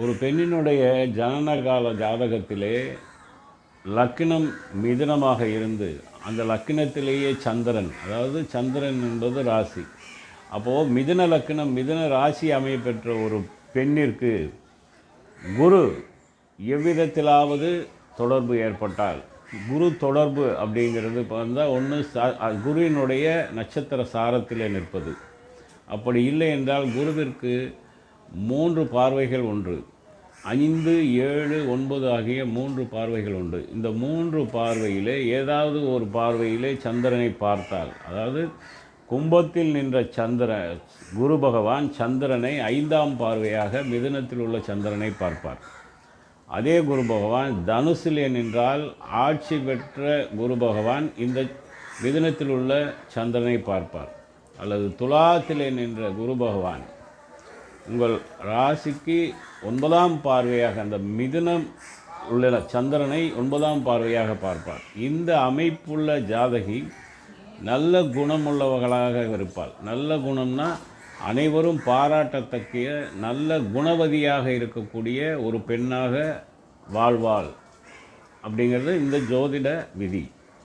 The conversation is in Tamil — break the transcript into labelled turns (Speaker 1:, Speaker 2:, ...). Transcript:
Speaker 1: ஒரு பெண்ணினுடைய ஜனனகால ஜாதகத்திலே லக்கினம் மிதனமாக இருந்து அந்த லக்கினத்திலேயே சந்திரன் அதாவது சந்திரன் என்பது ராசி. அப்போது மிதன லக்கினம் மிதன ராசி அமைய பெற்ற ஒரு பெண்ணிற்கு குரு எவ்விதத்திலாவது தொடர்பு ஏற்பட்டால் குரு தொடர்பு அப்படிங்கிறது இப்போ வந்தால் ஒன்று சா குருவினுடைய நட்சத்திர சாரத்தில் நிற்பது. அப்படி இல்லை என்றால் குருவிற்கு மூன்று பார்வைகள் ஒன்று. ஐந்து ஏழு ஒன்பது ஆகிய மூன்று பார்வைகள் உண்டு. இந்த மூன்று பார்வையிலே ஏதாவது ஒரு பார்வையிலே சந்திரனை பார்த்தால் அதாவது கும்பத்தில் நின்ற சந்திர குரு பகவான் சந்திரனை ஐந்தாம் பார்வையாக மிதுனத்தில் உள்ள சந்திரனை பார்ப்பார். அதே குரு பகவான் தனுசிலே நின்றால் ஆட்சி பெற்ற குரு பகவான் இந்த மிதுனத்தில் உள்ள சந்திரனை பார்ப்பார். அல்லது துலாத்திலே நின்ற குரு பகவான் உங்கள் ராசிக்கு ஒன்பதாம் பார்வையாக அந்த மிதுனம் உள்ள சந்திரனை ஒன்பதாம் பார்வையாக பார்ப்பார். இந்த அமைப்புள்ள ஜாதகி நல்ல குணமுள்ளவர்களாக இருப்பாள். நல்ல குணம்னா அனைவரும் பாராட்டத்தக்கிய நல்ல குணவதியாக இருக்கக்கூடிய ஒரு பெண்ணாக வாழ்வாள். அப்படிங்கிறது இந்த ஜோதிட விதி.